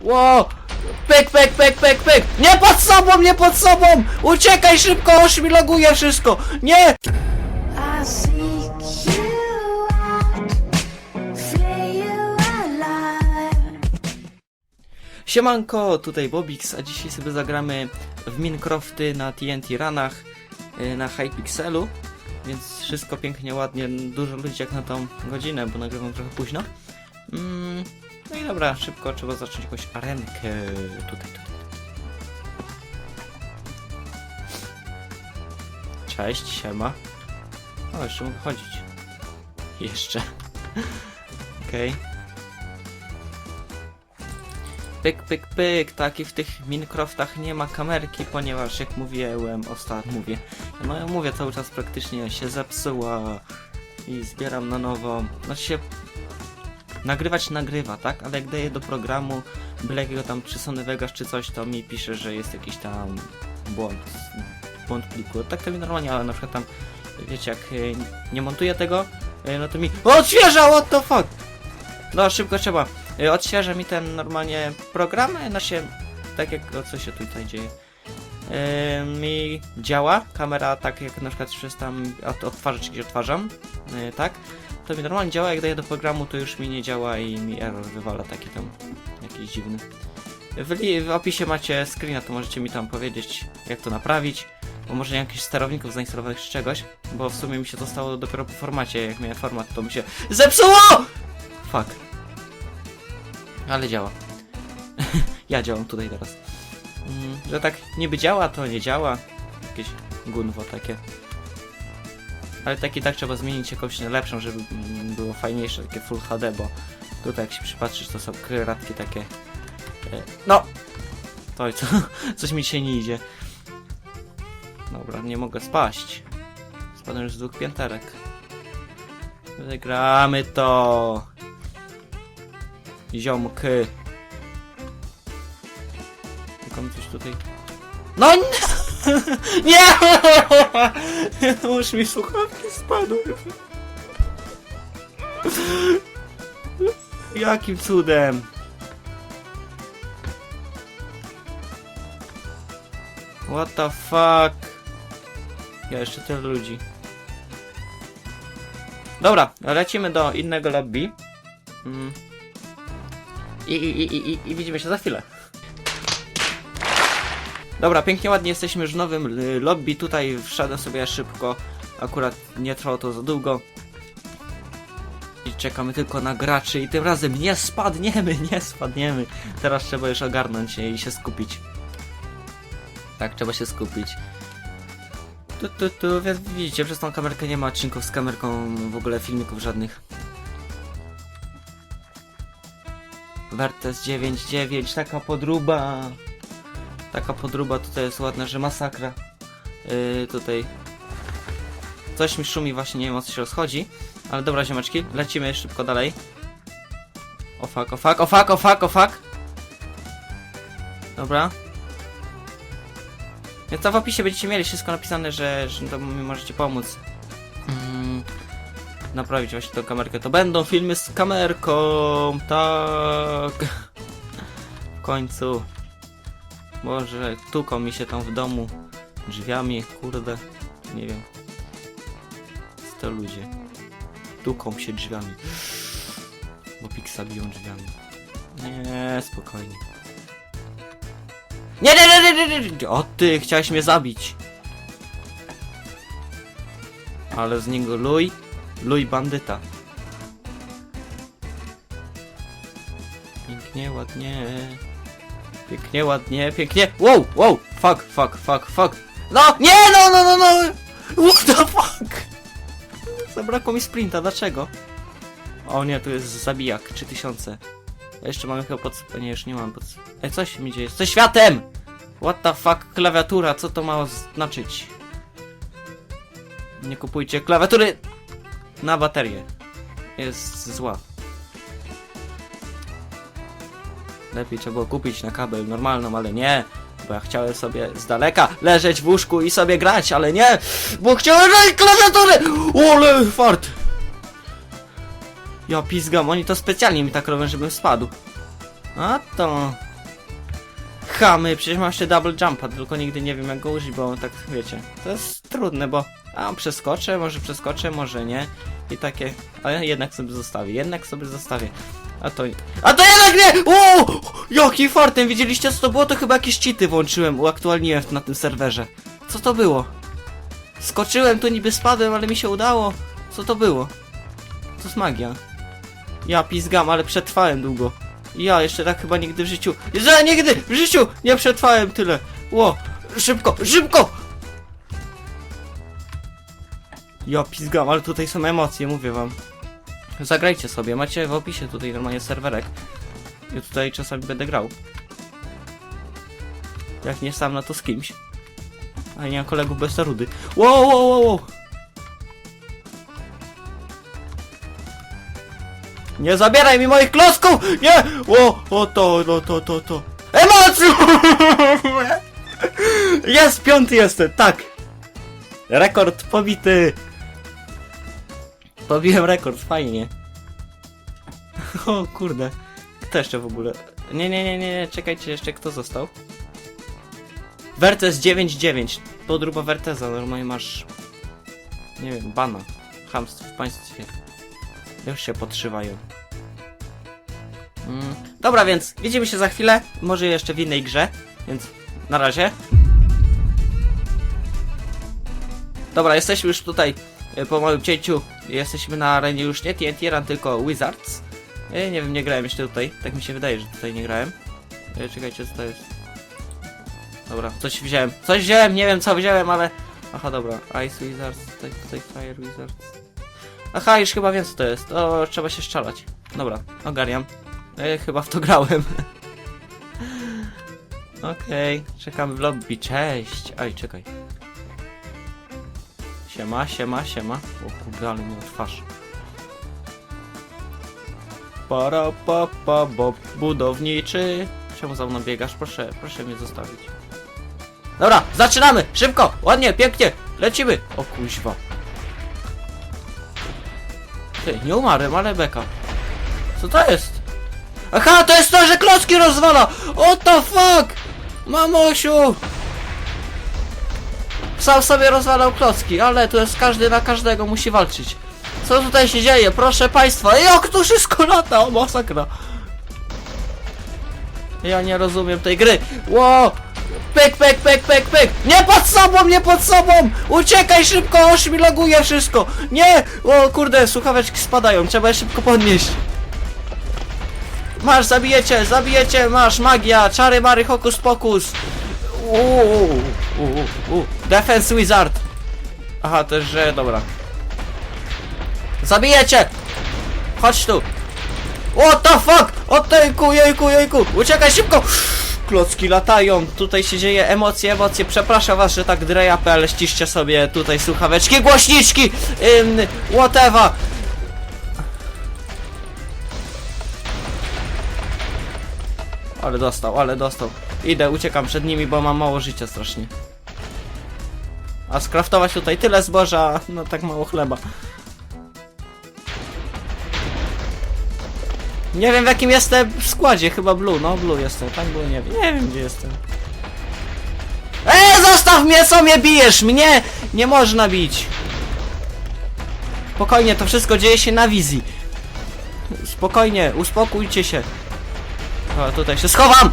Ło! Pyk, pyk, pyk, pyk, pyk! Nie pod sobą, nie pod sobą! Uciekaj szybko, już mi loguje wszystko! Nie! I seek you out, flay you alive. Siemanko, tutaj Bobix, a dzisiaj sobie zagramy w Minecrafty na TNT Ranach y, na Hypixelu. Więc wszystko pięknie, ładnie, dużo ludzi jak na tą godzinę, bo nagrywam trochę późno. Mm, no i dobra, szybko trzeba zacząć jakąś arenkę. Tutaj, tutaj. Cześć, siema. O, jeszcze mogę chodzić. Jeszcze. Okej. Pyk, pyk, pyk, tak i w tych Minecraftach nie ma kamerki, ponieważ jak mówiłem ostatnio, mówię, no ja mówię cały czas praktycznie się zepsuła i zbieram na nowo, znaczy się nagrywać nagrywa, tak, ale jak daję do programu byle jakiego tam czy Sony Vegas czy coś, to mi pisze, że jest jakiś tam błąd, błąd pliku, tak to mi normalnie, ale na przykład tam, wiecie, jak y, nie montuję tego, y, no to mi odświeża, what the fuck! No, szybko trzeba. Y, Odświeża mi ten normalnie program, no się, tak jak, co się tutaj dzieje. Mi działa, kamera tak jak na przykład przez tam od, odtwarzacz gdzie odtwarzam, tak, to mi normalnie działa, jak daję do programu to już mi nie działa i mi error wywala taki tam, jakiś dziwny. W, w opisie macie screena, to możecie mi tam powiedzieć jak to naprawić, bo może jakichś sterowników zainstalowanych czy czegoś, bo w sumie mi się to stało dopiero po formacie, jak miałem format to mi się ZEPSUło! Fuck. Ale działa. ja działam tutaj teraz. Mm, że tak niby działa, to nie działa. Jakieś gunwo takie. Ale tak i tak trzeba zmienić jakąś lepszą, żeby było fajniejsze, takie Full HD, bo tutaj jak się przypatrzysz, to są kratki takie. e, No! To co? Coś mi się nie idzie. Dobra, nie mogę spaść. Spadłem już z dwóch pięterek. Wygramy to! Ziomki. Tylko mi coś tutaj... No nie! Nie! Już mi słuchawki spadły. Jakim cudem? What the fuck? Ja jeszcze tyle ludzi. Dobra, lecimy do innego lobby. Mm. I, i, i, i, I widzimy się za chwilę. Dobra, pięknie ładnie jesteśmy już w nowym y, lobby. Tutaj wszedłem sobie szybko. Akurat nie trwało to za długo. I czekamy tylko na graczy i tym razem nie spadniemy, nie spadniemy. Teraz trzeba już ogarnąć się i się skupić. Tak, trzeba się skupić. Tu, tu, tu, więc widzicie, przez tą kamerkę nie ma odcinków z kamerką, w ogóle filmików żadnych. Vertes 9.9, taka podruba. Taka podruba tutaj jest ładna, że masakra. Yy, tutaj. Coś mi szumi, właśnie nie wiem o co się rozchodzi. Ale dobra, ziomeczki, lecimy szybko dalej. O fuck, o fuck, o fuck, o fuck, o fuck. Dobra. Więc to w opisie będziecie mieli wszystko napisane, że, że to mi możecie pomóc. Mm, naprawić właśnie tą kamerkę. To będą filmy z kamerką, tak. W końcu. Może tuką mi się tam w domu drzwiami, kurde, nie wiem. Co to ludzie? Tuką się drzwiami. Bo Pixa biją drzwiami. Nie, spokojnie. Nie, nie, nie, nie, nie, nie! O ty, chciałeś mnie zabić. Ale z niego luj, luj bandyta. Pięknie, ładnie. Pięknie, ładnie, pięknie. Wow, wow, fuck, fuck, fuck, fuck. No, nie, no, no, no, no. What the fuck? Zabrakło mi sprinta, dlaczego? O nie, tu jest zabijak, 3000. Ja jeszcze mamy chyba pod... Nie, już nie mam pod... Ej, coś mi dzieje, ze światem! What the fuck, klawiatura, co to ma znaczyć? Nie kupujcie klawiatury na baterię. Jest zła. Lepiej trzeba było kupić na kabel normalną, ale nie. Bo ja chciałem sobie z daleka leżeć w łóżku i sobie grać, ale nie! Bo chciałem grać klawiatury! Ole, fart! Ja pizgam, oni to specjalnie mi tak robią, żebym spadł. A to... Chamy, przecież mam jeszcze double jumpa, tylko nigdy nie wiem jak go użyć, bo tak wiecie, to jest trudne, bo a przeskoczę, może przeskoczę, może nie. I takie, ale jednak sobie zostawię, jednak sobie zostawię. A to A to jednak nie! O! Jaki fartem, widzieliście co to było? To chyba jakieś cheaty włączyłem, uaktualniłem na tym serwerze. Co to było? Skoczyłem, tu niby spadłem, ale mi się udało. Co to było? To jest magia. Ja pizgam, ale przetrwałem długo. Ja jeszcze tak chyba nigdy w życiu. Że nigdy w życiu nie przetrwałem tyle. Ło! Szybko, szybko! Ja pizgam, ale tutaj są emocje, mówię wam. Zagrajcie sobie, macie w opisie tutaj normalnie serwerek. Ja tutaj czasami będę grał. Jak nie sam, no to z kimś. A nie mam kolegów bez rudy. Wow, wow, wow, wow! Nie zabieraj mi moich klocków! Nie! O, o to, no to, to, to. Emocje! Jest, piąty jestem, tak! Rekord pobity! Pobiłem rekord, fajnie. O kurde. Kto jeszcze w ogóle? Nie, nie, nie, nie, czekajcie, jeszcze kto został? Wertes 9.9. Podruba Werteza, normalnie masz... Nie wiem, bana. Hamstwo w państwie. Już się podszywają. Mm. Dobra, więc widzimy się za chwilę. Może jeszcze w innej grze. Więc na razie. Dobra, jesteśmy już tutaj e, po małym cięciu. Jesteśmy na arenie już nie TNT Run, tylko Wizards. E, nie wiem, nie grałem jeszcze tutaj. Tak mi się wydaje, że tutaj nie grałem. E, czekajcie, co to jest? Dobra, coś wziąłem. Coś wziąłem, nie wiem co wziąłem, ale... Aha, dobra. Ice Wizards, tutaj, tutaj Fire Wizards. Aha, już chyba wiem co to jest. O, trzeba się szczalać. Dobra, ogarniam. E, chyba w to grałem. Okej, czekam w lobby. Cześć. Aj, czekaj. Siema, siema, siema. O kurde, ale mi twarz. Para pa pa bo budowniczy. Czemu za mną biegasz? Proszę, proszę mnie zostawić. Dobra, zaczynamy! Szybko! Ładnie, pięknie! Lecimy! O kuźwa. Ty, nie umarłem, ale beka. Co to jest? Aha, to jest to, że klocki rozwala! What the fuck? Mamosiu! Sam sobie rozwalał klocki, ale to jest każdy na każdego musi walczyć. Co tutaj się dzieje? Proszę państwa, jak to wszystko lata? O, masakra. Ja nie rozumiem tej gry. Ło! Pyk, pyk, pyk, pyk, pyk! Nie pod sobą, nie pod sobą! Uciekaj szybko, aż mi loguje wszystko! Nie! O kurde, słuchaweczki spadają, trzeba je szybko podnieść. Masz, zabijecie, zabijecie, masz, magia, czary, mary, hokus pokus. Uuu, uuu, uuu. Defense Wizard. Aha, też, że, dobra. Zabijecie! Chodź tu. What the fuck? O tejku, jejku, jejku. Uciekaj szybko! Klocki latają, tutaj się dzieje emocje, emocje. Przepraszam was, że tak drejapę, ale ściszcie sobie tutaj słuchaweczki, głośniczki, ym, whatever. Ale dostał, ale dostał. Idę, uciekam przed nimi, bo mam mało życia strasznie. A skraftować tutaj tyle zboża, no tak mało chleba. Nie wiem w jakim jestem składzie, chyba blue, no blue jestem, tak blue nie wiem, nie wiem gdzie jestem. Eee, zostaw mnie, co mnie bijesz? Mnie nie można bić. Spokojnie, to wszystko dzieje się na wizji. Spokojnie, uspokójcie się. O, tutaj się schowam!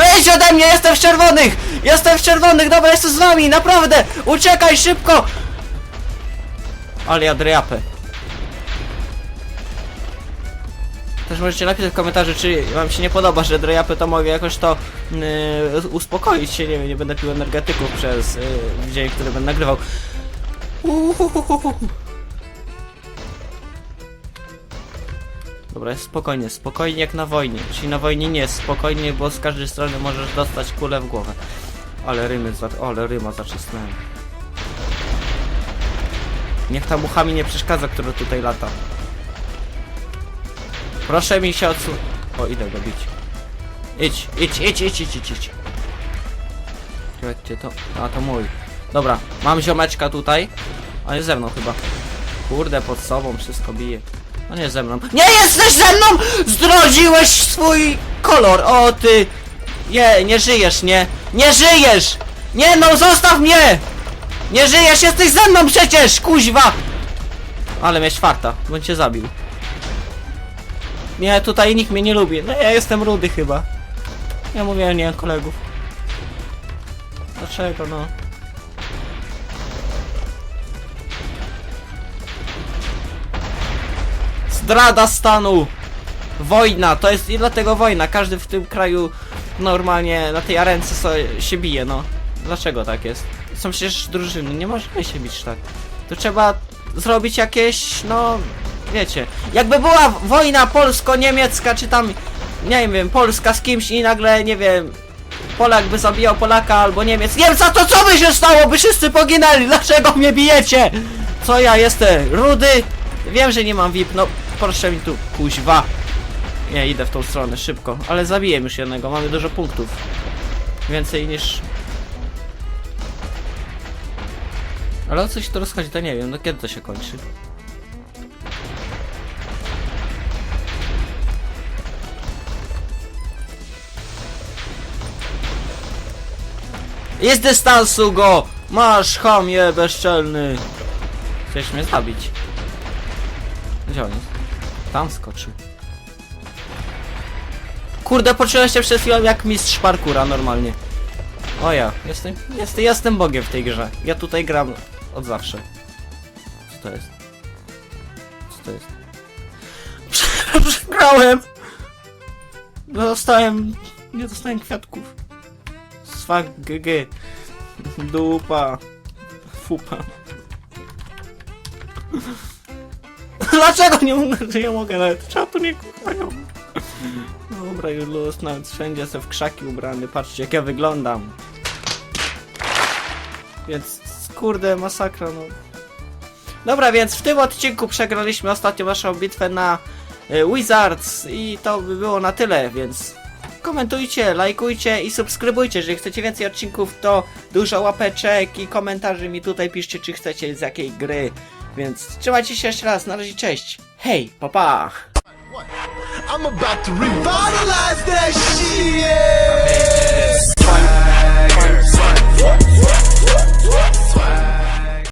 Ejdź ode mnie, jestem w czerwonych! Jestem w czerwonych, dobra, jestem z wami, naprawdę! Uciekaj szybko! Ale ja drejapę. Też możecie napisać w komentarzu, czy wam się nie podoba, że drejapy to mogę jakoś to yy, uspokoić się, nie wiem, nie będę pił energetyków przez yy, dzień, który będę nagrywał. Dobra, jest spokojnie, spokojnie jak na wojnie. Czyli na wojnie nie jest spokojnie, bo z każdej strony możesz dostać kulę w głowę. Ale rymy, za... ale ryma zaczysnąłem. Niech ta mucha mi nie przeszkadza, która tutaj lata. Proszę mi się odsu... O, idę go bić. Idź, idź, idź, idź, idź, idź, idź. Czekajcie, to... A, to mój. Dobra, mam ziomeczka tutaj. On jest ze mną chyba. Kurde, pod sobą wszystko bije. No nie ze mną. Nie jesteś ze mną! Zdrodziłeś swój kolor! O ty! Nie, nie żyjesz, nie! Nie żyjesz! Nie no, zostaw mnie! Nie żyjesz, jesteś ze mną przecież, kuźwa! Ale miałeś farta, bym cię zabił. Nie, tutaj nikt mnie nie lubi. No ja jestem rudy chyba. Ja mówię, nie kolegów. Dlaczego no? Zdrada stanu! Wojna, to jest i dlatego wojna. Każdy w tym kraju normalnie na tej arence się bije, no. Dlaczego tak jest? Są przecież drużyny, nie możemy się bić tak. To trzeba zrobić jakieś, no, wiecie. Jakby była wojna polsko-niemiecka, czy tam, nie wiem, Polska z kimś i nagle, nie wiem, Polak by zabijał Polaka albo Niemiec. Niemca, to co by się stało? By wszyscy poginęli! Dlaczego mnie bijecie? Co ja jestem? Rudy? Wiem, że nie mam VIP, no proszę mi tu, kuźwa. Nie, idę w tą stronę, szybko. Ale zabiję już jednego, mamy dużo punktów. Więcej niż... Ale o co się to rozchodzi, to nie wiem, no kiedy to się kończy? Jest dystansu go! Masz chamie bezczelny! Chcesz mnie zabić? Gdzie on jest? Tam skoczył. Kurde, poczułem się przed chwilą jak mistrz parkura normalnie. O ja, jestem, jestem, jestem bogiem w tej grze. Ja tutaj gram od zawsze. Co to jest? Co to jest? Przegrałem! Dostałem... Nie dostałem kwiatków. Swag GG. Dupa. Fupa. Dlaczego nie mogę, że ja mogę nawet czatu nie kuchają? Dobra, już nawet wszędzie jestem w krzaki ubrany, patrzcie jak ja wyglądam. Więc, kurde, masakra, no. Dobra, więc w tym odcinku przegraliśmy ostatnio naszą bitwę na e, Wizards i to by było na tyle, więc komentujcie, lajkujcie i subskrybujcie, jeżeli chcecie więcej odcinków, to dużo łapeczek i komentarzy mi tutaj piszcie, czy chcecie z jakiej gry. Więc trzymajcie się jeszcze raz, na razie, cześć! Hej, pa pa! I'm about to revitalize that shit.